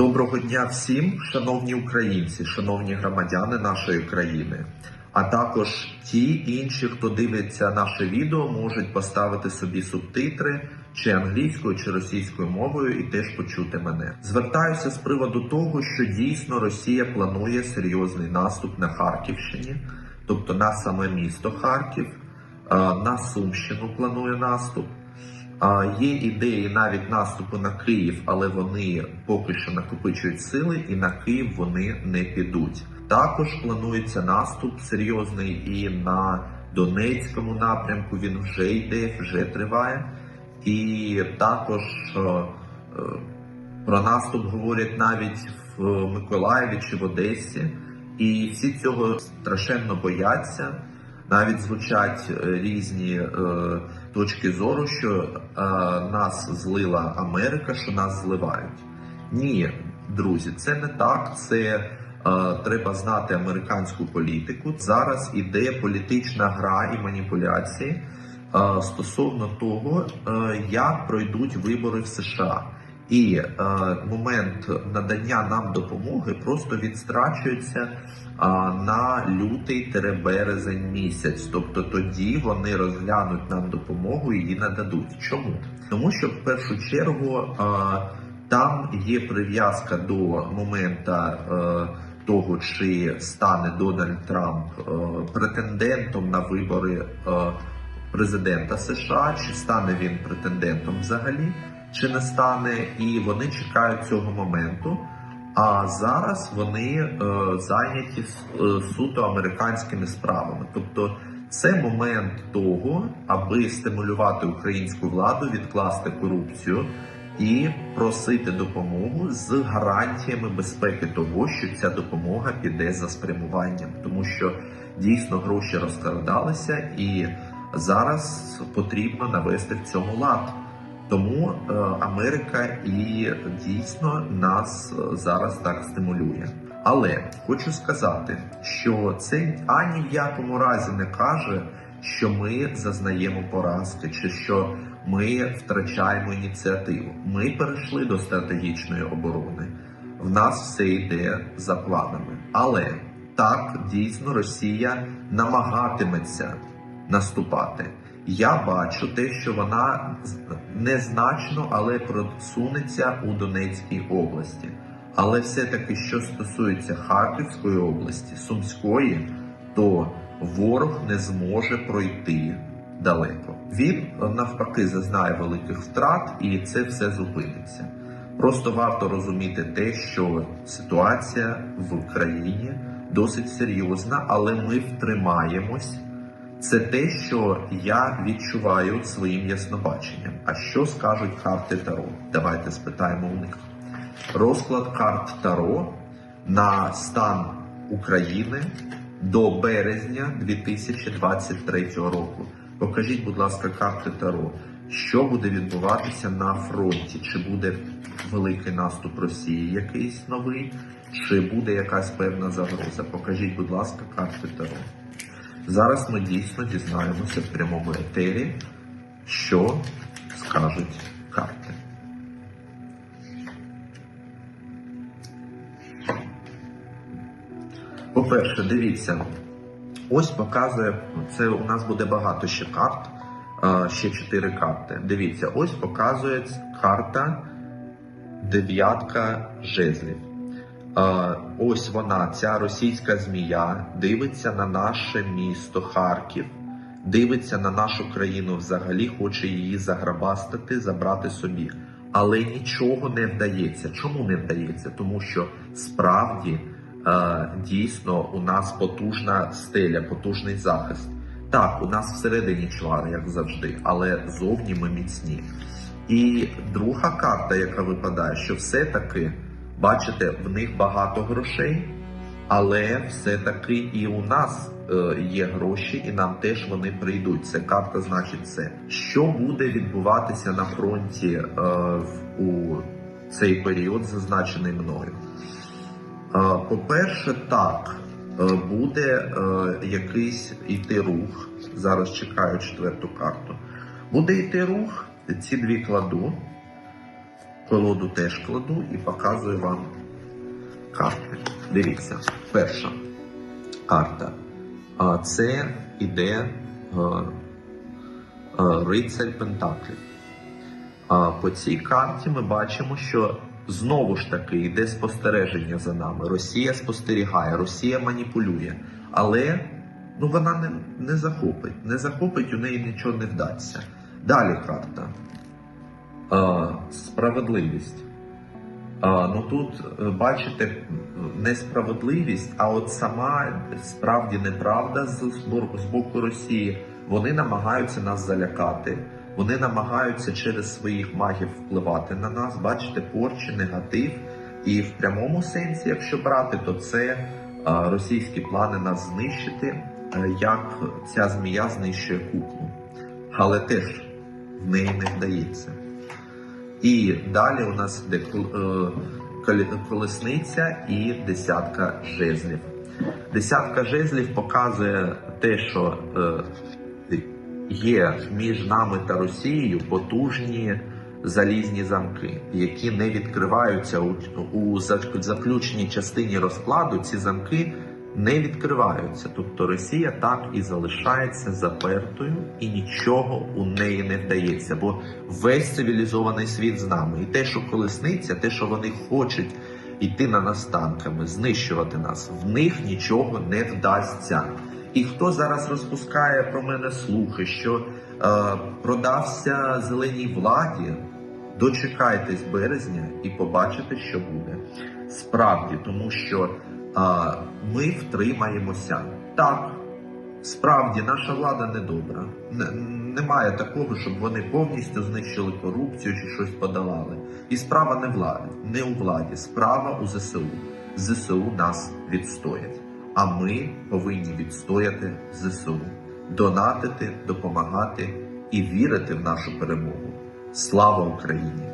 Доброго дня всім, шановні українці, шановні громадяни нашої країни. А також ті інші, хто дивиться наше відео, можуть поставити собі субтитри чи англійською, чи російською мовою і теж почути мене. Звертаюся з приводу того, що дійсно Росія планує серйозний наступ на Харківщині, тобто на саме місто Харків, е, на Сумщину планує наступ. Є ідеї навіть наступу на Київ, але вони поки що накопичують сили, і на Київ вони не підуть. Також планується наступ серйозний і на Донецькому напрямку. Він вже йде, вже триває. І також е, е, про наступ говорять навіть в Миколаєві чи в Одесі. І всі цього страшенно бояться. Навіть звучать е, різні е, точки зору, що е, нас злила Америка, що нас зливають. Ні, друзі, це не так. Це треба знати американську політику. Зараз іде політична гра і маніпуляції стосовно того, як пройдуть вибори в США. І е, момент надання нам допомоги просто відстрачується а, на лютий-березень місяць. Тобто тоді вони розглянуть нам допомогу і її нададуть. Чому? Тому що в першу чергу а, там є прив'язка до моменту е, того, чи стане Дональд Трамп е, претендентом на вибори е, президента США, чи стане він претендентом взагалі, чи не стане, і вони чекають цього моменту. А зараз вони е, зайняті е, суто американськими справами. Тобто це момент того, аби стимулювати українську владу, відкласти корупцію і просити допомогу з гарантіями безпеки того, що ця допомога піде за спрямуванням, тому що дійсно гроші розкрадалися, і зараз потрібно навести в цьому лад. Тому е, Америка і дійсно нас е, зараз так стимулює. Але хочу сказати, що це ані в якому разі не каже, що ми зазнаємо поразки, чи що ми втрачаємо ініціативу. Ми перейшли до стратегічної оборони. В нас все йде за планами. Але так дійсно Росія намагатиметься наступати. Я бачу те, що вона незначно, але просунеться у Донецькій області. Але все-таки, що стосується Харківської області, Сумської, то ворог не зможе пройти далеко. Він навпаки зазнає великих втрат, і це все зупиниться. Просто варто розуміти те, що ситуація в країні досить серйозна, але ми втримаємось. Це те, що я відчуваю своїм яснобаченням. А що скажуть карти Таро? Давайте спитаємо у них. Розклад карт Таро на стан України до березня 2023 року. Покажіть, будь ласка, карти Таро. Що буде відбуватися на фронті? Чи буде великий наступ Росії якийсь новий, чи буде якась певна загроза? Покажіть, будь ласка, карти Таро. Зараз ми дійсно дізнаємося в прямому етері, що скажуть карти. По-перше, дивіться, ось показує, це у нас буде багато ще карт, ще чотири карти. Дивіться, ось показує карта дев'ятка жезлів. Ось вона, ця російська змія, дивиться на наше місто Харків, дивиться на нашу країну взагалі, хоче її заграбастити, забрати собі. Але нічого не вдається. Чому не вдається? Тому що справді е, дійсно у нас потужна стеля, потужний захист. Так, у нас всередині чвари, як завжди, але зовні ми міцні. І друга карта, яка випадає, що все-таки. Бачите, в них багато грошей, але все-таки і у нас е, є гроші, і нам теж вони прийдуть. Це карта значить це. Що буде відбуватися на фронті е, у цей період, зазначений мною? Е, по-перше, так, буде якийсь іти рух. Зараз чекаю четверту карту. Буде йти рух, ці дві кладу. Колоду теж кладу і показую вам карти. Дивіться, перша карта. А, Це іде е, е, рицарь Пентаклів. По цій карті ми бачимо, що знову ж таки йде спостереження за нами. Росія спостерігає, Росія маніпулює, але ну, вона не, не захопить. Не захопить, у неї нічого не вдасться. Далі карта. Справедливість. Ну тут е, бачите несправедливість, а от сама справді неправда з, боку Росії. Вони намагаються нас залякати. Вони намагаються через своїх магів впливати на нас, бачите, порчі, негатив. І в прямому сенсі, якщо брати, то це російські плани нас знищити, е, як ця змія знищує куклу. Але теж в неї не вдається. І далі у нас йде е, колесниця і десятка жезлів. Десятка жезлів показує те, що е, є між нами та Росією потужні залізні замки, які не відкриваються у заключній частині розкладу. Ці замки не відкриваються. Тобто Росія так і залишається запертою, і нічого у неї не вдається. Бо весь цивілізований світ з нами, і те, що колесниця, те, що вони хочуть йти на нас танками, знищувати нас, в них нічого не вдасться. І хто зараз розпускає про мене слухи, що е, продався зеленій владі, дочекайтесь березня і побачите, що буде. Справді, тому що ми втримаємося. Так, справді наша влада недобра. Н- немає такого, щоб вони повністю знищили корупцію чи щось подавали. І справа не влади, не у владі, справа у ЗСУ. ЗСУ нас відстоять. А ми повинні відстояти ЗСУ, донатити, допомагати і вірити в нашу перемогу. Слава Україні!